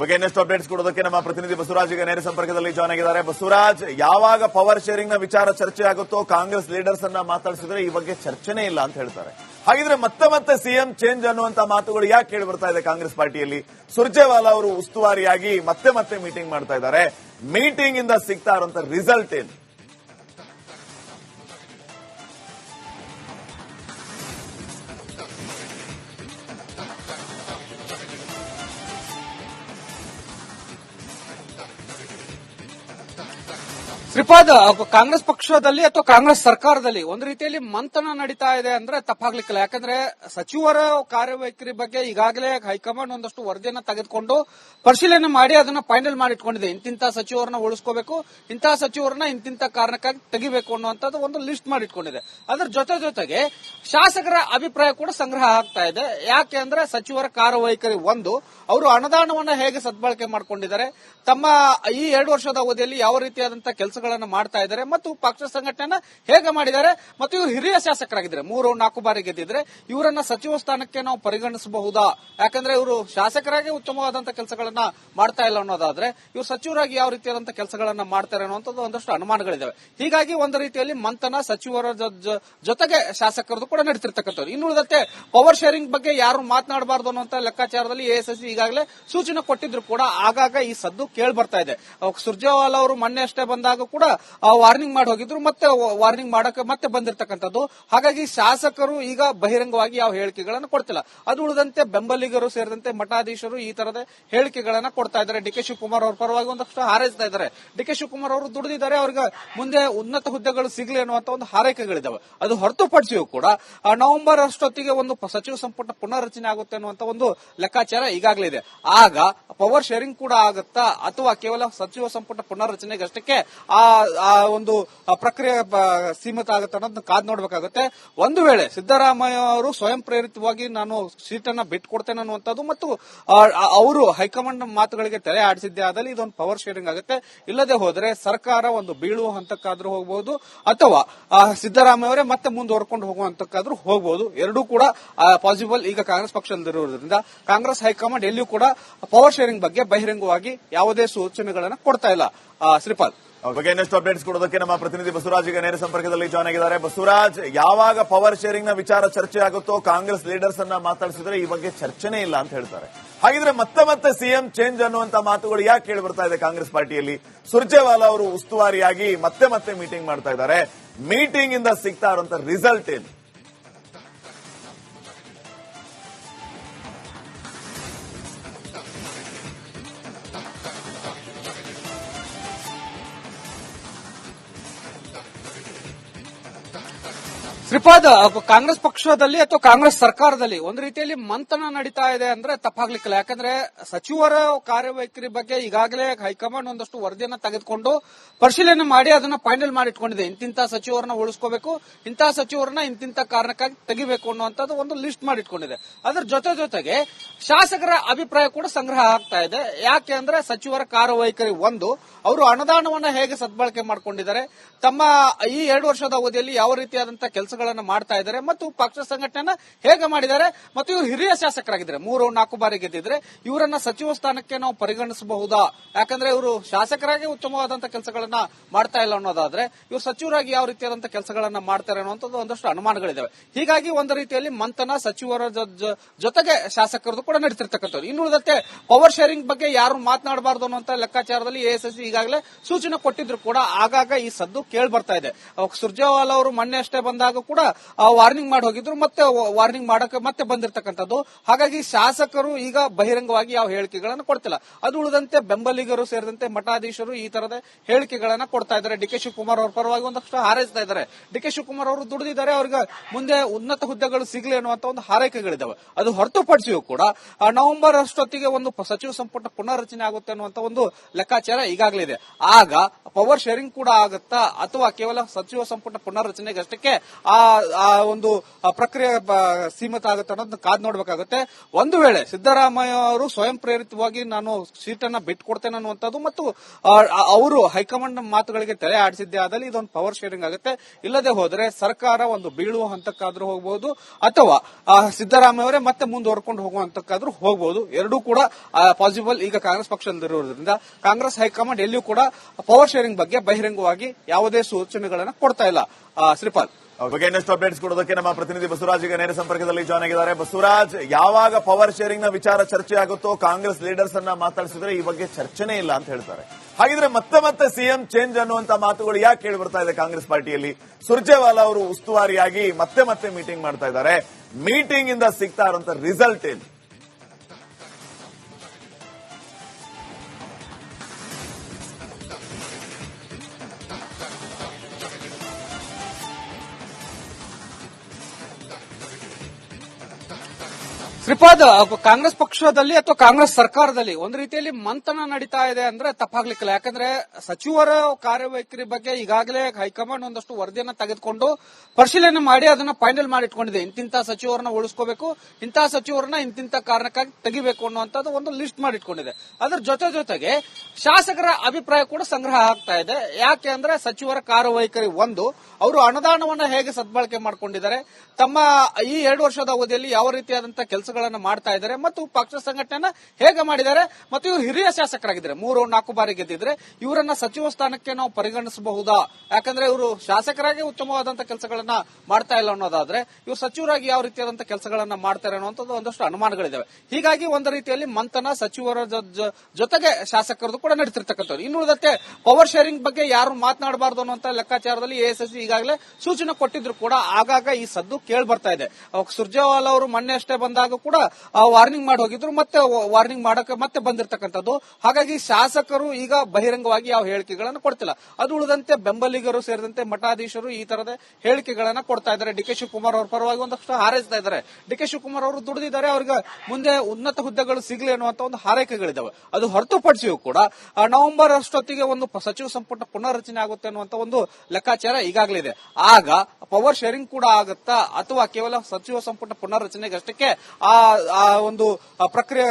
ಬಗ್ಗೆ ಇನ್ನಷ್ಟು ಅಪ್ಡೇಟ್ಸ್ ಕೊಡೋದಕ್ಕೆ ನಮ್ಮ ಪ್ರತಿನಿಧಿ ಬಸವರಾಜ್ ಈಗ ನೇರ ಸಂಪರ್ಕದಲ್ಲಿ ಜಾಯ್ನ್ ಆಗಿದ್ದಾರೆ. ಬಸವರಾಜ್, ಯಾವಾಗ ಪವರ್ ಶೇರಿಂಗ್ನ ವಿಚಾರ ಚರ್ಚೆ ಆಗುತ್ತೋ ಕಾಂಗ್ರೆಸ್ ಲೀಡರ್ಸ್ ಅನ್ನ ಮಾತಾಡಿಸಿದ್ರೆ ಈ ಬಗ್ಗೆ ಚರ್ಚೆನೇ ಇಲ್ಲ ಅಂತ ಹೇಳ್ತಾರೆ. ಹಾಗಿದ್ರೆ ಮತ್ತೆ ಮತ್ತೆ ಸಿಎಂ ಚೇಂಜ್ ಅನ್ನುವಂತ ಮಾತುಗಳು ಯಾಕೆ ಕೇಳಿ ಬರ್ತಾ ಇದೆ ಕಾಂಗ್ರೆಸ್ ಪಾರ್ಟಿಯಲ್ಲಿ? ಸುರ್ಜೇವಾಲಾ ಅವರು ಉಸ್ತುವಾರಿಯಾಗಿ ಮತ್ತೆ ಮತ್ತೆ ಮೀಟಿಂಗ್ ಮಾಡ್ತಾ ಇದ್ದಾರೆ. ಮೀಟಿಂಗ್ ಇಂದ ಸಿಗ್ತಾ ಇರುವಂತ ರಿಸಲ್ಟ್ ಏನು? ಶ್ರೀಪಾದ್ ಕಾಂಗ್ರೆಸ್ ಪಕ್ಷದಲ್ಲಿ ಅಥವಾ ಕಾಂಗ್ರೆಸ್ ಸರ್ಕಾರದಲ್ಲಿ ಒಂದು ರೀತಿಯಲ್ಲಿ ಮಂಥನ ನಡೀತಾ ಇದೆ ಅಂದ್ರೆ ತಪ್ಪಾಗ್ಲಿಕ್ಕಿಲ್ಲ. ಯಾಕಂದ್ರೆ ಸಚಿವರ ಕಾರ್ಯವೈಖರಿ ಬಗ್ಗೆ ಈಗಾಗಲೇ ಹೈಕಮಾಂಡ್ ಒಂದಷ್ಟು ವರದಿಯನ್ನು ತೆಗೆದುಕೊಂಡು ಪರಿಶೀಲನೆ ಮಾಡಿ ಅದನ್ನ ಫೈನಲ್ ಮಾಡಿ ಇಟ್ಕೊಂಡಿದೆ ಇಂತಿಂತ ಸಚಿವರನ್ನ ಉಳಿಸ್ಕೋಬೇಕು ಇಂತಹ ಸಚಿವರನ್ನ ಇಂತಿಂತ ಕಾರಣಕ್ಕಾಗಿ ತೆಗಿಬೇಕು ಅನ್ನುವಂಥದ್ದು ಒಂದು ಲಿಸ್ಟ್ ಮಾಡಿ ಇಟ್ಕೊಂಡಿದೆ ಅದ್ರ ಜೊತೆ ಜೊತೆಗೆ ಶಾಸಕರ ಅಭಿಪ್ರಾಯ ಕೂಡ ಸಂಗ್ರಹ ಆಗ್ತಾ ಇದೆ. ಯಾಕೆ ಅಂದ್ರೆ ಸಚಿವರ ಕಾರ್ಯವೈಖರಿ ಒಂದು, ಅವರು ಅನುದಾನವನ್ನು ಹೇಗೆ ಸದ್ಬಳಕೆ ಮಾಡ್ಕೊಂಡಿದ್ದಾರೆ, ತಮ್ಮ ಈ ಎರಡು ವರ್ಷದ ಅವಧಿಯಲ್ಲಿ ಯಾವ ರೀತಿಯಾದಂತಹ ಕೆಲಸಗಳನ್ನು ಮಾಡ್ತಾ ಇದ್ದಾರೆ ಮತ್ತು ಪಕ್ಷ ಸಂಘಟನೆ ಹೇಗೆ ಮಾಡಿದ್ದಾರೆ ಮತ್ತು ಇವರು ಹಿರಿಯ ಶಾಸಕರಾಗಿದ್ದಾರೆ. ಮೂರು, ನಾಲ್ಕು ಬಾರಿ ಗೆದ್ದಿದ್ರೆ ಇವರನ್ನ ಸಚಿವ ಸ್ಥಾನಕ್ಕೆ ನಾವು ಪರಿಗಣಿಸಬಹುದಾ? ಯಾಕಂದ್ರೆ ಇವರು ಶಾಸಕರಾಗಿ ಉತ್ತಮವಾದಂತಹ ಕೆಲಸಗಳನ್ನ ಮಾಡ್ತಾ ಇಲ್ಲ ಅನ್ನೋದಾದ್ರೆ ಇವರು ಸಚಿವರಾಗಿ ಯಾವ ರೀತಿಯಾದಂತಹ ಕೆಲಸಗಳನ್ನ ಮಾಡ್ತಾರೆ ಅನ್ನುವಂಥದ್ದು ಒಂದಷ್ಟು ಅನುಮಾನಗಳಿದ್ದಾವೆ ಹೀಗಾಗಿ ಒಂದು ರೀತಿಯಲ್ಲಿ ಮಂಥನ ಸಚಿವರ ಜೊತೆಗೆ ಶಾಸಕರದು ಕೂಡ ನಡೆಸಿರ್ತಕ್ಕಂಥದ್ದು ಇನ್ನುಳಿದಂತೆ ಪವರ್ ಶೇರಿಂಗ್ ಬಗ್ಗೆ ಯಾರು ಮಾತನಾಡಬಾರದು ಅನ್ನುವಂತ ಲೆಕ್ಕಾಚಾರದಲ್ಲಿ ಎಎಸ್ಎಸ್ಸಿ ಈಗಾಗಲೇ ಸೂಚನೆ ಕೊಟ್ಟಿದ್ರು ಕೂಡ. ಆಗಾಗ ಈ ಸದ್ದು ಕೇಳಿ ಬರ್ತಾ ಇದೆ ಸುರ್ಜೇವಾಲಾ ಅವರು ಮೊನ್ನೆ ಅಷ್ಟೇ ಬಂದಾಗ ಕೂಡ ವಾರ್ನಿಂಗ್ ಮಾಡಿ ಹೋಗಿದ್ರು, ಮತ್ತೆ ವಾರ್ನಿಂಗ್ ಮಾಡಕ್ಕೆ ಮತ್ತೆ ಬಂದಿರತಕ್ಕಂಥದ್ದು. ಹಾಗಾಗಿ ಶಾಸಕರು ಈಗ ಬಹಿರಂಗವಾಗಿ ಯಾವ ಹೇಳಿಕೆಗಳನ್ನು ಕೊಡ್ತಿಲ್ಲ. ಅದು ಉಳಿದಂತೆ ಬೆಂಬಲಿಗರು ಸೇರಿದಂತೆ ಮಠಾಧೀಶರು ಈ ತರದ ಹೇಳಿಕೆಗಳನ್ನ ಕೊಡ್ತಾ ಇದ್ದಾರೆ. ಡಿ ಕೆ ಶಿವಕುಮಾರ್ ಅವ್ರ ಪರವಾಗಿ ಒಂದಷ್ಟು ಹಾರೈಸ್ತಾ ಇದ್ದಾರೆ. ಡಿ ಕೆ ಶಿವಕುಮಾರ್ ಅವರು ದುಡಿದಿದ್ದಾರೆ. ಅವ್ರಿಗೆ ಮುಂದೆ ಉನ್ನತ ಹುದ್ದೆಗಳು ಸಿಗಲಿ ಅನ್ನುವಂತ ಒಂದು ಹಾರೈಕೆಗಳಿದಾವೆ. ಅದು ಹೊರತುಪಡಿಸಿಯೂ ಕೂಡ ನವೆಂಬರ್ ಅಷ್ಟೊತ್ತಿಗೆ ಒಂದು ಸಚಿವ ಸಂಪುಟ ಪುನರ್ರಚನೆ ಆಗುತ್ತೆ ಅನ್ನುವಂತ ಒಂದು ಲೆಕ್ಕಾಚಾರ ಈಗಾಗಲೇ ಇದೆ. ಆಗ ಪವರ್ ಶೇರಿಂಗ್ ಕೂಡ ಆಗುತ್ತಾ? ಅಥವಾ ಕೇವಲ ಸಚಿವ ಸಂಪುಟ ಪುನರ್ರಚನೆಗಷ್ಟಕ್ಕೆ ಆ ಆ ಒಂದು ಪ್ರಕ್ರಿಯೆ ಸೀಮಿತ ಆಗುತ್ತೆ ಅನ್ನೋದನ್ನ ಕಾದ್ ನೋಡ್ಬೇಕಾಗುತ್ತೆ. ಒಂದು ವೇಳೆ ಸಿದ್ದರಾಮಯ್ಯ ಅವರು ಸ್ವಯಂ ಪ್ರೇರಿತವಾಗಿ ನಾನು ಸೀಟನ್ನ ಬಿಟ್ಕೊಡ್ತೇನೆ ಅನ್ನುವಂಥದ್ದು ಮತ್ತು ಅವರು ಹೈಕಮಾಂಡ್ ಮಾತುಗಳಿಗೆ ತಲೆ ಆಡಿಸಿದ್ದೆ ಆದಲ್ಲಿ ಇದೊಂದು ಪವರ್ ಶೇರಿಂಗ್ ಆಗುತ್ತೆ. ಇಲ್ಲದೆ ಹೋದ್ರೆ ಸರ್ಕಾರ ಒಂದು ಬೀಳುವ ಹಂತಕ್ಕಾದ್ರೂ ಹೋಗಬಹುದು ಅಥವಾ ಸಿದ್ದರಾಮಯ್ಯ ಅವರೇ ಮತ್ತೆ ಮುಂದುವರ್ಕೊಂಡು ಹೋಗುವ ಹಂತಕ್ಕಾದ್ರೂ ಹೋಗಬಹುದು ಎರಡೂ ಕೂಡ ಪಾಸಿಬಲ್ ಈಗ ಕಾಂಗ್ರೆಸ್ ಪಕ್ಷದಲ್ಲಿರುವುದರಿಂದ. ಕಾಂಗ್ರೆಸ್ ಹೈಕಮಾಂಡ್ ಎಲ್ಲಿಯೂ ಕೂಡ ಪವರ್ ಶೇರಿಂಗ್ ಬಗ್ಗೆ ಬಹಿರಂಗವಾಗಿ ಯಾವುದೇ ಸೂಚನೆಗಳನ್ನು ಕೊಡ್ತಾ ಇಲ್ಲ. ಶ್ರೀಪಾಲ್. ಬಗ್ಗೆ ಇನ್ನಷ್ಟು ಅಪ್ಡೇಟ್ಸ್ ಕೊಡೋದಕ್ಕೆ ನಮ್ಮ ಪ್ರತಿನಿಧಿ ಬಸವರಾಜ್ ಈಗ ನೇರ ಸಂಪರ್ಕದಲ್ಲಿ ಜಾಯ್ನ್ ಆಗಿದ್ದಾರೆ. ಬಸವರಾಜ್, ಯಾವಾಗ ಪವರ್ ಶೇರಿಂಗ್ನ ವಿಚಾರ ಚರ್ಚೆ ಆಗುತ್ತೋ, ಕಾಂಗ್ರೆಸ್ ಲೀಡರ್ಸ್ ಅನ್ನ ಮಾತಾಡಿಸಿದ್ರೆ ಈ ಬಗ್ಗೆ ಚರ್ಚೆನೇ ಇಲ್ಲ ಅಂತ ಹೇಳ್ತಾರೆ. ಹಾಗಿದ್ರೆ ಮತ್ತೆ ಮತ್ತೆ ಸಿಎಂ ಚೇಂಜ್ ಅನ್ನುವಂತ ಮಾತುಗಳು ಯಾಕೆ ಕೇಳಿ ಬರ್ತಾ ಇದೆ ಕಾಂಗ್ರೆಸ್ ಪಾರ್ಟಿಯಲ್ಲಿ? ಸುರ್ಜೇವಾಲಾ ಅವರು ಉಸ್ತುವಾರಿಯಾಗಿ ಮತ್ತೆ ಮತ್ತೆ ಮೀಟಿಂಗ್ ಮಾಡ್ತಾ ಇದ್ದಾರೆ. ಮೀಟಿಂಗ್ ಇಂದ ಸಿಗ್ತಾ ಇರುವಂತ ರಿಸಲ್ಟ್ ಏನು? ಶ್ರೀಪಾದ್ ಕಾಂಗ್ರೆಸ್ ಪಕ್ಷದಲ್ಲಿ ಅಥವಾ ಕಾಂಗ್ರೆಸ್ ಸರ್ಕಾರದಲ್ಲಿ ಒಂದು ರೀತಿಯಲ್ಲಿ ಮಂಥನ ನಡೀತಾ ಇದೆ ಅಂದ್ರೆ ತಪ್ಪಾಗ್ಲಿಕ್ಕಿಲ್ಲ. ಯಾಕಂದ್ರೆ ಸಚಿವರ ಕಾರ್ಯವೈಖರಿ ಬಗ್ಗೆ ಈಗಾಗಲೇ ಹೈಕಮಾಂಡ್ ಒಂದಷ್ಟು ವರದಿಯನ್ನ ತೆಗೆದುಕೊಂಡು ಪರಿಶೀಲನೆ ಮಾಡಿ ಅದನ್ನ ಫೈನಲ್ ಮಾಡಿ ಇಟ್ಕೊಂಡಿದೆ ಇಂತಿಂತ ಸಚಿವರನ್ನ ಉಳಿಸ್ಕೋಬೇಕು ಇಂತಹ ಸಚಿವರನ್ನ ಇಂತಿಂತ ಕಾರಣಕ್ಕಾಗಿ ತೆಗಿಬೇಕು ಅನ್ನುವಂಥದ್ದು ಒಂದು ಲಿಸ್ಟ್ ಮಾಡಿ ಇಟ್ಕೊಂಡಿದೆ ಅದ್ರ ಜೊತೆ ಜೊತೆಗೆ ಶಾಸಕರ ಅಭಿಪ್ರಾಯ ಕೂಡ ಸಂಗ್ರಹ ಆಗ್ತಾ ಇದೆ. ಯಾಕೆ ಅಂದ್ರೆ ಸಚಿವರ ಕಾರ್ಯವೈಖರಿ ಒಂದು, ಅವರು ಅನುದಾನವನ್ನ ಹೇಗೆ ಸದ್ಬಳಕೆ ಮಾಡ್ಕೊಂಡಿದ್ದಾರೆ, ತಮ್ಮ ಈ ಎರಡು ವರ್ಷದ ಅವಧಿಯಲ್ಲಿ ಯಾವ ರೀತಿಯಾದಂತಹ ಕೆಲಸಗಳನ್ನ ಮಾಡ್ತಾ ಇದ್ದಾರೆ ಮತ್ತು ಪಕ್ಷ ಸಂಘಟನೆ ಹೇಗೆ ಮಾಡಿದ್ದಾರೆ ಮತ್ತು ಇವರು ಹಿರಿಯ ಶಾಸಕರಾಗಿದ್ದಾರೆ. ಮೂರು ನಾಲ್ಕು ಬಾರಿ ಗೆದ್ದಿದ್ರೆ ಇವರನ್ನ ಸಚಿವ ಸ್ಥಾನಕ್ಕೆ ನಾವು ಪರಿಗಣಿಸಬಹುದಾ? ಯಾಕಂದ್ರೆ ಇವರು ಶಾಸಕರಾಗಿ ಉತ್ತಮವಾದಂತಹ ಕೆಲಸಗಳನ್ನ ಮಾಡ್ತಾ ಇಲ್ಲ ಅನ್ನೋದಾದ್ರೆ ಇವರು ಸಚಿವರಾಗಿ ಯಾವ ರೀತಿಯಾದಂತಹ ಕೆಲಸಗಳನ್ನ ಮಾಡ್ತಾರೆ ಅನ್ನುವಂಥದ್ದು ಒಂದಷ್ಟು ಅನುಮಾನಗಳಿದಾವೆ. ಹೀಗಾಗಿ ಒಂದು ರೀತಿಯಲ್ಲಿ ಮಂಥನ ಸಚಿವರ ಜೊತೆಗೆ ಶಾಸಕರದು ಕೂಡ ನಡೀತಿರ್ತಕ್ಕಂಥದ್ದು. ಇನ್ನುಳಿದಂತೆ ಪವರ್ ಶೇರಿಂಗ್ ಬಗ್ಗೆ ಯಾರು ಮಾತನಾಡಬಾರದು ಅನ್ನುವಂತ ಲೆಕ್ಕಾಚಾರದಲ್ಲಿ ಎಎಸ್ಎಸ್ಸಿ ಈಗಾಗಲೇ ಸೂಚನೆ ಕೊಟ್ಟಿದ್ರು ಕೂಡ. ಆಗಾಗ ಈ ಸದ್ದು ಕೇಳಿ ಬರ್ತಾ ಇದೆ ಸುರ್ಜೇವಾಲಾ ಅವರು ಮೊನ್ನೆ ಅಷ್ಟೇ ಬಂದಾಗ ಕೂಡ ವಾರ್ನಿಂಗ್ ಮಾಡಿ ಹೋಗಿದ್ರು, ಮತ್ತೆ ವಾರ್ನಿಂಗ್ ಮಾಡಕ್ಕೆ ಮತ್ತೆ ಬಂದಿರತಕ್ಕಂಥದ್ದು. ಹಾಗಾಗಿ ಶಾಸಕರು ಈಗ ಬಹಿರಂಗವಾಗಿ ಯಾವ ಹೇಳಿಕೆಗಳನ್ನು ಕೊಡ್ತಿಲ್ಲ. ಅದು ಉಳಿದಂತೆ ಬೆಂಬಲಿಗರು ಸೇರಿದಂತೆ ಮಠಾಧೀಶರು ಈ ತರದ ಹೇಳಿಕೆಗಳನ್ನ ಕೊಡ್ತಾ ಇದ್ದಾರೆ. ಡಿ ಕೆ ಶಿವಕುಮಾರ್ ಅವ್ರ ಪರವಾಗಿ ಒಂದಷ್ಟು ಹಾರೈಸ್ತಾ ಇದ್ದಾರೆ. ಡಿ ಕೆ ಶಿವಕುಮಾರ್ ಅವರು ದುಡಿದಿದ್ದಾರೆ. ಅವ್ರಿಗೆ ಮುಂದೆ ಉನ್ನತ ಹುದ್ದೆಗಳು ಸಿಗಲಿ ಅನ್ನುವಂತ ಒಂದು ಹಾರೈಕೆಗಳಿದ್ದಾವೆ ಅದು ಹೊರತುಪಡಿಸಿಯೂ ಕೂಡ ನವೆಂಬರ್ ಅಷ್ಟೊತ್ತಿಗೆ ಒಂದು ಸಚಿವ ಸಂಪುಟ ಪುನರ್ರಚನೆ ಆಗುತ್ತೆ ಅನ್ನುವಂತ ಒಂದು ಲೆಕ್ಕಾಚಾರ ಈಗಾಗಲೇ ಇದೆ. ಆಗ ಪವರ್ ಶೇರಿಂಗ್ ಕೂಡ ಆಗುತ್ತಾ, ಅಥವಾ ಕೇವಲ ಸಚಿವ ಸಂಪುಟ ಪುನರ್ರಚನೆಗಷ್ಟಕ್ಕೆ ಆ ಆ ಆ ಒಂದು ಪ್ರಕ್ರಿಯೆ ಸೀಮಿತ ಆಗುತ್ತೆ ಅನ್ನೋದನ್ನ ಕಾದ್ ನೋಡ್ಬೇಕಾಗುತ್ತೆ. ಒಂದು ವೇಳೆ ಸಿದ್ದರಾಮಯ್ಯ ಅವರು ಸ್ವಯಂ ಪ್ರೇರಿತವಾಗಿ ನಾನು ಸೀಟನ್ನ ಬಿಟ್ಕೊಡ್ತೇನೆ ಅನ್ನುವಂಥದ್ದು ಮತ್ತು ಅವರು ಹೈಕಮಾಂಡ್ ಮಾತುಗಳಿಗೆ ತಲೆ ಆಡಿಸಿದ್ದೇ ಆದಲ್ಲಿ ಇದೊಂದು ಪವರ್ ಶೇರಿಂಗ್ ಆಗುತ್ತೆ. ಇಲ್ಲದೆ ಹೋದರೆ ಸರ್ಕಾರ ಒಂದು ಬೀಳುವ ಹಂತಕ್ಕಾದ್ರೂ ಹೋಗಬಹುದು ಅಥವಾ ಸಿದ್ದರಾಮಯ್ಯ ಅವರೇ ಮತ್ತೆ ಮುಂದುವರ್ಕೊಂಡು ಹೋಗುವ ಹಂತಕ್ಕಾದ್ರೂ ಹೋಗಬಹುದು ಎರಡೂ ಕೂಡ ಪಾಸಿಬಲ್ ಈಗ ಕಾಂಗ್ರೆಸ್ ಪಕ್ಷದಲ್ಲಿರುವುದರಿಂದ. ಕಾಂಗ್ರೆಸ್ ಹೈಕಮಾಂಡ್ ಎಲ್ಲಿಯೂ ಕೂಡ ಪವರ್ ಶೇರಿಂಗ್ ಬಗ್ಗೆ ಬಹಿರಂಗವಾಗಿ ಯಾವುದೇ ಸೂಚನೆಗಳನ್ನು ಕೊಡ್ತಾ ಇಲ್ಲ. ಶ್ರೀಪಾಲ್. ಬಗ್ಗೆ ಇನ್ನಷ್ಟು ಅಪ್ಡೇಟ್ಸ್ ಕೊಡೋದಕ್ಕೆ ನಮ್ಮ ಪ್ರತಿನಿಧಿ ಬಸವರಾಜ್ ಈಗ ನೇರ ಸಂಪರ್ಕದಲ್ಲಿ ಜಾಯ್ನ್ ಆಗಿದ್ದಾರೆ. ಬಸವರಾಜ್, ಯಾವಾಗ ಪವರ್ ಶೇರಿಂಗ್ನ ವಿಚಾರ ಚರ್ಚೆ ಆಗುತ್ತೋ, ಕಾಂಗ್ರೆಸ್ ಲೀಡರ್ಸ್ ಅನ್ನ ಮಾತಾಡಿಸಿದ್ರೆ ಈ ಬಗ್ಗೆ ಚರ್ಚೆನೇ ಇಲ್ಲ ಅಂತ ಹೇಳ್ತಾರೆ. ಹಾಗಿದ್ರೆ ಮತ್ತೆ ಮತ್ತೆ ಸಿಎಂ ಚೇಂಜ್ ಅನ್ನುವಂತ ಮಾತುಗಳು ಯಾಕೆ ಕೇಳಿ ಬರ್ತಾ ಇದೆ ಕಾಂಗ್ರೆಸ್ ಪಾರ್ಟಿಯಲ್ಲಿ? ಸುರ್ಜೇವಾಲಾ ಅವರು ಉಸ್ತುವಾರಿಯಾಗಿ ಮತ್ತೆ ಮತ್ತೆ ಮೀಟಿಂಗ್ ಮಾಡ್ತಾ ಇದ್ದಾರೆ. ಮೀಟಿಂಗ್ ಇಂದ ಸಿಗ್ತಾ ಇರುವಂತ ರಿಸಲ್ಟ್ ಏನು? ಶ್ರೀಪಾದ್ ಕಾಂಗ್ರೆಸ್ ಪಕ್ಷದಲ್ಲಿ ಅಥವಾ ಕಾಂಗ್ರೆಸ್ ಸರ್ಕಾರದಲ್ಲಿ ಒಂದ್ ರೀತಿಯಲ್ಲಿ ಮಂಥನ ನಡೀತಾ ಇದೆ ಅಂದ್ರೆ ತಪ್ಪಾಗ್ಲಿಕ್ಕಿಲ್ಲ. ಯಾಕಂದ್ರೆ ಸಚಿವರ ಕಾರ್ಯವೈಖರಿ ಬಗ್ಗೆ ಈಗಾಗಲೇ ಹೈಕಮಾಂಡ್ ಒಂದಷ್ಟು ವರದಿಯನ್ನ ತೆಗೆದುಕೊಂಡು ಪರಿಶೀಲನೆ ಮಾಡಿ ಅದನ್ನ ಫೈನಲ್ ಮಾಡಿಟ್ಕೊಂಡಿದೆ. ಇಂತಿಂತ ಸಚಿವರನ್ನ ಉಳಿಸ್ಕೋಬೇಕು ಇಂತಹ ಸಚಿವರನ್ನ ಇಂತಿಂತ ಕಾರಣಕ್ಕಾಗಿ ತೆಗಿಬೇಕು ಅನ್ನುವಂಥದ್ದು ಒಂದು ಲಿಸ್ಟ್ ಮಾಡಿಟ್ಕೊಂಡಿದೆ. ಅದ್ರ ಜೊತೆ ಜೊತೆಗೆ ಶಾಸಕರ ಅಭಿಪ್ರಾಯ ಕೂಡ ಸಂಗ್ರಹ ಆಗ್ತಾ ಇದೆ. ಯಾಕೆ ಅಂದ್ರೆ ಸಚಿವರ ಕಾರ್ಯವೈಖರಿ ಒಂದು, ಅವರು ಅನುದಾನವನ್ನ ಹೇಗೆ ಸದ್ಬಳಕೆ ಮಾಡ್ಕೊಂಡಿದ್ದಾರೆ, ತಮ್ಮ ಈ ಎರಡು ವರ್ಷದ ಅವಧಿಯಲ್ಲಿ ಯಾವ ರೀತಿಯಾದಂತಹ ಕೆಲಸಗಳನ್ನ ಮಾಡ್ತಾ ಇದ್ದಾರೆ ಮತ್ತು ಪಕ್ಷ ಸಂಘಟನೆಯನ್ನ ಹೇಗೆ ಮಾಡಿದ್ದಾರೆ ಮತ್ತು ಇವರು ಹಿರಿಯ ಶಾಸಕರಾಗಿದ್ದಾರೆ. ಮೂರು ನಾಲ್ಕು ಬಾರಿ ಗೆದ್ದಿದ್ರೆ ಇವರನ್ನ ಸಚಿವ ಸ್ಥಾನಕ್ಕೆ ನಾವು ಪರಿಗಣಿಸಬಹುದಾ? ಯಾಕಂದ್ರೆ ಇವರು ಶಾಸಕರಾಗಿ ಉತ್ತಮವಾದಂತಹ ಕೆಲಸಗಳನ್ನ ಮಾಡ್ತಾ ಇಲ್ಲ ಅನ್ನೋದಾದ್ರೆ ಇವರು ಸಚಿವರಾಗಿ ಯಾವ ರೀತಿಯಾದಂತಹ ಕೆಲಸಗಳನ್ನ ಮಾಡ್ತಾರೆ ಅನ್ನುವಂಥದ್ದು ಒಂದಷ್ಟು ಅನುಮಾನಗಳಿದ್ದಾವೆ. ಹೀಗಾಗಿ ಒಂದು ರೀತಿಯಲ್ಲಿ ಮಂಥನ ಸಚಿವರ ಜೊತೆಗೆ ಶಾಸಕರದು ಕೂಡ ನಡೀತಿರ್ತಕ್ಕಂಥದ್ದು. ಇನ್ನು ಉಳಿದಕ್ಕೆ ಪವರ್ ಶೇರಿಂಗ್ ಬಗ್ಗೆ ಯಾರು ಮಾತನಾಡಬಾರದು ಅನ್ನುವಂತ ಲೆಕ್ಕಾಚಾರದಲ್ಲಿ ಎಎಸ್ಎಸ್ಸಿ ಈಗಾಗಲೇ ಸೂಚನೆ ಕೊಟ್ಟಿದ್ರು ಕೂಡ. ಆಗಾಗ ಈ ಸದ್ದು ಕೇಳಿ ಬರ್ತಾ ಇದೆ ಸುರ್ಜೇವಾಲಾ ಅವರು ಮೊನ್ನೆ ಅಷ್ಟೇ ಬಂದಾಗ ಕೂಡ ವಾರ್ನಿಂಗ್ ಮಾಡಿ ಹೋಗಿದ್ರು. ಮತ್ತೆ ವಾರ್ನಿಂಗ್ ಮಾಡಕ್ಕೆ ಮತ್ತೆ ಬಂದಿರತಕ್ಕಂಥದ್ದು. ಹಾಗಾಗಿ ಶಾಸಕರು ಈಗ ಬಹಿರಂಗವಾಗಿ ಯಾವ ಹೇಳಿಕೆಗಳನ್ನು ಕೊಡ್ತಿಲ್ಲ. ಅದು ಉಳಿದಂತೆ ಬೆಂಬಲಿಗರು ಸೇರಿದಂತೆ ಮಠಾಧೀಶರು ಈ ತರದ ಹೇಳಿಕೆಗಳನ್ನ ಕೊಡ್ತಾ ಇದ್ದಾರೆ. ಡಿ ಕೆ ಶಿವಕುಮಾರ್ ಅವರ ಪರವಾಗಿ ಒಂದಷ್ಟು ಹಾರೈಸ್ತಾ ಇದ್ದಾರೆ. ಡಿ ಕೆ ಶಿವಕುಮಾರ್ ಅವರು ದುಡಿದಿದ್ದಾರೆ. ಅವ್ರಿಗೆ ಮುಂದೆ ಉನ್ನತ ಹುದ್ದೆಗಳು ಸಿಗಲಿ ಅನ್ನುವಂತ ಒಂದು ಹಾರೈಕೆಗಳಿದಾವೆ. ಅದು ಹೊರತುಪಡಿಸಿಯೂ ಕೂಡ ನವೆಂಬರ್ ಅಷ್ಟೊತ್ತಿಗೆ ಒಂದು ಸಚಿವ ಸಂಪುಟ ಪುನರ್ರಚನೆ ಆಗುತ್ತೆ ಅನ್ನುವಂತ ಒಂದು ಲೆಕ್ಕಾಚಾರ ಈಗಾಗಲೇ ಇದೆ. ಆಗ ಪವರ್ ಶೇರಿಂಗ್ ಕೂಡ ಆಗುತ್ತಾ, ಅಥವಾ ಕೇವಲ ಸಚಿವ ಸಂಪುಟ ಪುನರ್ರಚನೆಗೆ ಅಷ್ಟಕ್ಕೆ ಆ ಆ ಒಂದು ಪ್ರಕ್ರಿಯೆ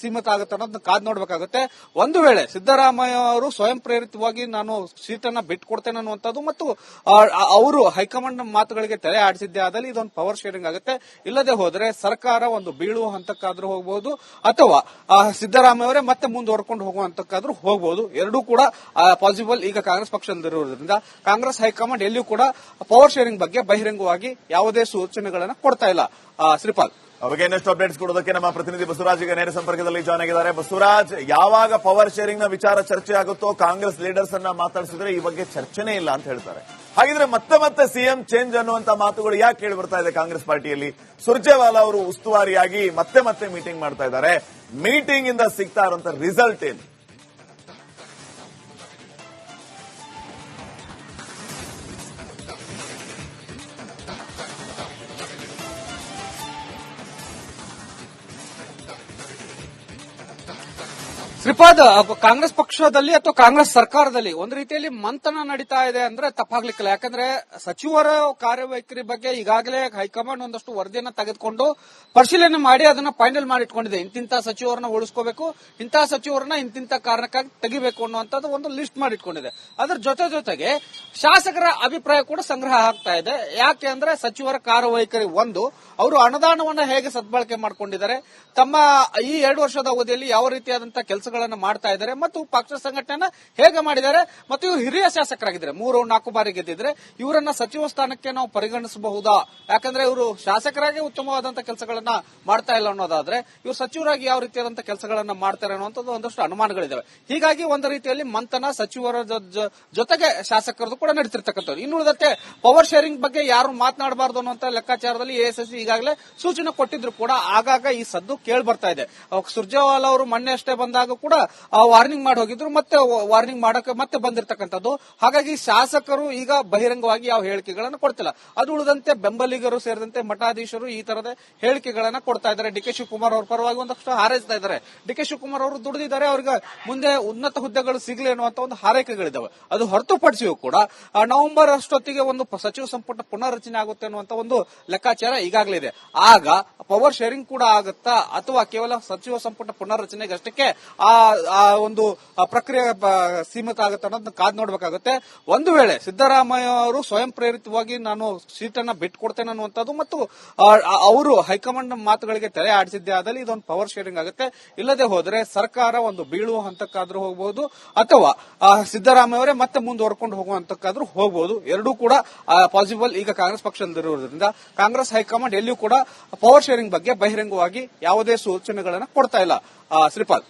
ಸೀಮಿತ ಆಗುತ್ತೆ ಅನ್ನೋದನ್ನ ಕಾದ್ ನೋಡ್ಬೇಕಾಗುತ್ತೆ. ಒಂದು ವೇಳೆ ಸಿದ್ದರಾಮಯ್ಯ ಅವರು ಸ್ವಯಂ ಪ್ರೇರಿತವಾಗಿ ನಾನು ಸೀಟನ್ನ ಬಿಟ್ಕೊಡ್ತೇನೆ ಅನ್ನುವಂಥದ್ದು ಮತ್ತು ಅವರು ಹೈಕಮಾಂಡ್ ಮಾತುಗಳಿಗೆ ತಲೆ ಆಡಿಸಿದ್ದೇ ಆದಲ್ಲಿ ಇದೊಂದು ಪವರ್ ಶೇರಿಂಗ್ ಆಗುತ್ತೆ. ಇಲ್ಲದೆ ಹೋದ್ರೆ ಸರ್ಕಾರ ಒಂದು ಬೀಳುವ ಹಂತಕ್ಕಾದ್ರೂ ಹೋಗಬಹುದು ಅಥವಾ ಸಿದ್ದರಾಮಯ್ಯ ಅವರೇ ಮತ್ತೆ ಮುಂದುವರ್ಕೊಂಡು ಹೋಗುವ ಹಂತಕ್ಕಾದ್ರೂ ಹೋಗಬಹುದು ಎರಡೂ ಕೂಡ ಪಾಸಿಬಲ್ ಈಗ ಕಾಂಗ್ರೆಸ್ ಪಕ್ಷದಲ್ಲಿರುವುದರಿಂದ ಕಾಂಗ್ರೆಸ್ ಹೈಕಮಾಂಡ್ ಎಲ್ಲಿಯೂ ಕೂಡ ಪವರ್ ಶೇರಿಂಗ್ ಬಗ್ಗೆ ಬಹಿರಂಗವಾಗಿ ಯಾವುದೇ ಸೂಚನೆಗಳನ್ನು ಕೊಡ್ತಾ ಇಲ್ಲ. ಶ್ರೀಪಾಲ್. ಬಗ್ಗೆ ಇನ್ನಷ್ಟು ಅಪ್ಡೇಟ್ಸ್ ಕೊಡೋದಕ್ಕೆ ನಮ್ಮ ಪ್ರತಿನಿಧಿ ಬಸವರಾಜ್ ಈಗ ನೇರ ಸಂಪರ್ಕದಲ್ಲಿ ಜಾಯ್ನ್ ಆಗಿದ್ದಾರೆ. ಬಸವರಾಜ್, ಯಾವಾಗ ಪವರ್ ಶೇರಿಂಗ್ನ ವಿಚಾರ ಚರ್ಚೆ ಆಗುತ್ತೋ, ಕಾಂಗ್ರೆಸ್ ಲೀಡರ್ಸ್ ಅನ್ನ ಮಾತಾಡಿಸಿದ್ರೆ ಈ ಬಗ್ಗೆ ಚರ್ಚೆನೇ ಇಲ್ಲ ಅಂತ ಹೇಳ್ತಾರೆ. ಹಾಗಿದ್ರೆ ಮತ್ತೆ ಮತ್ತೆ ಸಿಎಂ ಚೇಂಜ್ ಅನ್ನುವಂತ ಮಾತುಗಳು ಯಾಕೆ ಕೇಳಿ ಬರ್ತಾ ಇದೆ ಕಾಂಗ್ರೆಸ್ ಪಾರ್ಟಿಯಲ್ಲಿ? ಸುರ್ಜೇವಾಲಾ ಅವರು ಉಸ್ತುವಾರಿಯಾಗಿ ಮತ್ತೆ ಮತ್ತೆ ಮೀಟಿಂಗ್ ಮಾಡ್ತಾ ಇದ್ದಾರೆ. ಮೀಟಿಂಗ್ ಇಂದ ಸಿಗ್ತಾ ಇರುವಂತ ರಿಸಲ್ಟ್ ಏನು? ಶ್ರೀಪಾದ್ ಕಾಂಗ್ರೆಸ್ ಪಕ್ಷದಲ್ಲಿ ಅಥವಾ ಕಾಂಗ್ರೆಸ್ ಸರ್ಕಾರದಲ್ಲಿ ಒಂದು ರೀತಿಯಲ್ಲಿ ಮಂಥನ ನಡೀತಾ ಇದೆ ಅಂದ್ರೆ ತಪ್ಪಾಗ್ಲಿಕ್ಕಿಲ್ಲ. ಯಾಕಂದ್ರೆ ಸಚಿವರ ಕಾರ್ಯವೈಖರಿ ಬಗ್ಗೆ ಈಗಾಗಲೇ ಹೈಕಮಾಂಡ್ ಒಂದಷ್ಟು ವರದಿಯನ್ನ ತೆಗೆದುಕೊಂಡು ಪರಿಶೀಲನೆ ಮಾಡಿ ಅದನ್ನ ಫೈನಲ್ ಮಾಡಿಟ್ಕೊಂಡಿದೆ. ಇಂತಿಂತ ಸಚಿವರನ್ನ ಉಳಿಸ್ಕೋಬೇಕು ಇಂತಹ ಸಚಿವರನ್ನ ಇಂತಿಂತ ಕಾರಣಕ್ಕಾಗಿ ತೆಗಿಬೇಕು ಅನ್ನುವಂಥದ್ದು ಒಂದು ಲಿಸ್ಟ್ ಮಾಡಿಟ್ಕೊಂಡಿದೆ. ಅದ್ರ ಜೊತೆ ಜೊತೆಗೆ ಶಾಸಕರ ಅಭಿಪ್ರಾಯ ಕೂಡ ಸಂಗ್ರಹ ಆಗ್ತಾ ಇದೆ. ಯಾಕೆ ಅಂದ್ರೆ ಸಚಿವರ ಕಾರ್ಯವೈಖರಿ ಒಂದು, ಅವರು ಅನುದಾನವನ್ನ ಹೇಗೆ ಸದ್ಬಳಕೆ ಮಾಡ್ಕೊಂಡಿದ್ದಾರೆ, ತಮ್ಮ ಈ ಎರಡು ವರ್ಷದ ಅವಧಿಯಲ್ಲಿ ಯಾವ ರೀತಿಯಾದಂತಹ ಕೆಲಸಗಳನ್ನ ಮಾಡ್ತಾ ಇದ್ದಾರೆ ಮತ್ತು ಪಕ್ಷ ಸಂಘಟನೆ ಹೇಗೆ ಮಾಡಿದ್ದಾರೆ ಮತ್ತು ಇವರು ಹಿರಿಯ ಶಾಸಕರಾಗಿದ್ದಾರೆ. ಮೂರು ನಾಲ್ಕು ಬಾರಿ ಗೆದ್ದಿದ್ರೆ ಇವರನ್ನ ಸಚಿವ ಸ್ಥಾನಕ್ಕೆ ನಾವು ಪರಿಗಣಿಸಬಹುದಾ? ಯಾಕಂದ್ರೆ ಇವರು ಶಾಸಕರಾಗಿ ಉತ್ತಮವಾದಂತಹ ಕೆಲಸಗಳನ್ನ ಮಾಡ್ತಾ ಇಲ್ಲ ಅನ್ನೋದಾದ್ರೆ ಇವರು ಸಚಿವರಾಗಿ ಯಾವ ರೀತಿಯಾದಂತಹ ಕೆಲಸಗಳನ್ನ ಮಾಡ್ತಾರೆ ಅನ್ನುವಂಥದ್ದು ಒಂದಷ್ಟು ಅನುಮಾನಗಳಿದ್ದಾವೆ ಹೀಗಾಗಿ ಒಂದು ರೀತಿಯಲ್ಲಿ ಮಂಥನ ಸಚಿವರ ಜೊತೆಗೆ ಶಾಸಕರದು ಕೂಡ ನಡೀತಿರ್ತಕ್ಕಂಥದ್ದು. ಇನ್ನು ಅದಕ್ಕೆ ಪವರ್ ಶೇರಿಂಗ್ ಬಗ್ಗೆ ಯಾರು ಮಾತನಾಡಬಾರದು ಅನ್ನುವಂತ ಲೆಕ್ಕಾಚಾರದಲ್ಲಿ ಎಎಸ್ಎಸ್ಸಿ ಈಗಾಗಲೇ ಸೂಚನೆ ಕೊಟ್ಟಿದ್ರು ಕೂಡ. ಆಗಾಗ ಈ ಸದ್ದು ಕೇಳಿ ಬರ್ತಾ ಇದೆ ಸುರ್ಜೇವಾಲಾ ಅವರು ಮೊನ್ನೆ ಅಷ್ಟೇ ಬಂದಾಗ ಕೂಡ ವಾರ್ನಿಂಗ್ ಮಾಡಿ ಹೋಗಿದ್ರು ಮತ್ತೆ ವಾರ್ನಿಂಗ್ ಮಾಡಕ್ಕೆ ಮತ್ತೆ ಬಂದಿರತಕ್ಕಂಥದ್ದು. ಹಾಗಾಗಿ ಶಾಸಕರು ಈಗ ಬಹಿರಂಗವಾಗಿ ಯಾವ ಹೇಳಿಕೆಗಳನ್ನು ಕೊಡ್ತಿಲ್ಲ. ಅದು ಉಳಿದಂತೆ ಬೆಂಬಲಿಗರು ಸೇರಿದಂತೆ ಮಠಾಧೀಶರು ಈ ತರದ ಹೇಳಿಕೆಗಳನ್ನ ಕೊಡ್ತಾ ಇದ್ದಾರೆ. ಡಿ ಕೆ ಶಿವಕುಮಾರ್ ಅವ್ರ ಪರವಾಗಿ ಒಂದಷ್ಟು ಹಾರೈಸ್ತಾ ಇದ್ದಾರೆ. ಡಿ ಕೆ ಶಿವಕುಮಾರ್ ಅವರು ದುಡಿದಿದ್ದಾರೆ. ಅವ್ರಿಗೆ ಮುಂದೆ ಉನ್ನತ ಹುದ್ದೆಗಳು ಸಿಗಲಿ ಅನ್ನುವಂತ ಒಂದು ಹಾರೈಕೆಗಳಿದ್ದಾವೆ ಅದು ಹೊರತುಪಡಿಸಿಯೂ ಕೂಡ ಆ, ನವೆಂಬರ್ ಅಷ್ಟೊತ್ತಿಗೆ ಒಂದು ಸಚಿವ ಸಂಪುಟ ಪುನರ್ರಚನೆ ಆಗುತ್ತೆ ಅನ್ನುವಂತ ಒಂದು ಲೆಕ್ಕಾಚಾರ ಈಗಾಗಲೇ ಇದೆ. ಆಗ ಪವರ್ ಶೇರಿಂಗ್ ಕೂಡ ಆಗುತ್ತಾ ಅಥವಾ ಕೇವಲ ಸಚಿವ ಸಂಪುಟ ಪುನರ್ರಚನೆಗೆ ಅಷ್ಟಕ್ಕೆ ಆ ಆ ಒಂದು ಪ್ರಕ್ರಿಯೆ ಸೀಮಿತ ಆಗುತ್ತೆ ಅನ್ನೋದನ್ನ ಕಾದ್ ನೋಡ್ಬೇಕಾಗುತ್ತೆ. ಒಂದು ವೇಳೆ ಸಿದ್ದರಾಮಯ್ಯ ಅವರು ಸ್ವಯಂ ಪ್ರೇರಿತವಾಗಿ ನಾನು ಸೀಟನ್ನ ಬಿಟ್ಕೊಡ್ತೇನೆ ಅನ್ನುವಂಥದ್ದು ಮತ್ತು ಅವರು ಹೈಕಮಾಂಡ್ ಮಾತುಗಳಿಗೆ ತಲೆ ಆಡಿಸಿದ್ದೇ ಆದಲ್ಲಿ ಇದೊಂದು ಪವರ್ ಶೇರಿಂಗ್ ಆಗುತ್ತೆ. ಇಲ್ಲದೆ ಹೋದರೆ ಸರ್ಕಾರ ಒಂದು ಬೀಳುವ ಹಂತಕ್ಕಾದ್ರೂ ಹೋಗಬಹುದು ಅಥವಾ ಸಿದ್ದರಾಮಯ್ಯ ಅವರೇ ಮತ್ತೆ ಮುಂದುವರ್ಕೊಂಡು ಹೋಗುವ ಹಂತಕ್ಕಾದ್ರೂ ಹೋಗಬಹುದು ಎರಡೂ ಕೂಡ ಪಾಸಿಬಲ್ ಈಗ ಕಾಂಗ್ರೆಸ್ ಪಕ್ಷದಲ್ಲಿರುವುದರಿಂದ. ಕಾಂಗ್ರೆಸ್ ಹೈಕಮಾಂಡ್ ಎಲ್ಲಿಯೂ ಕೂಡ ಪವರ್ ಶೇರಿಂಗ್ ಬಗ್ಗೆ ಬಹಿರಂಗವಾಗಿ ಯಾವುದೇ ಸೂಚನೆಗಳನ್ನು ಕೊಡ್ತಾ ಇಲ್ಲ. ಶ್ರೀಪಾಲ್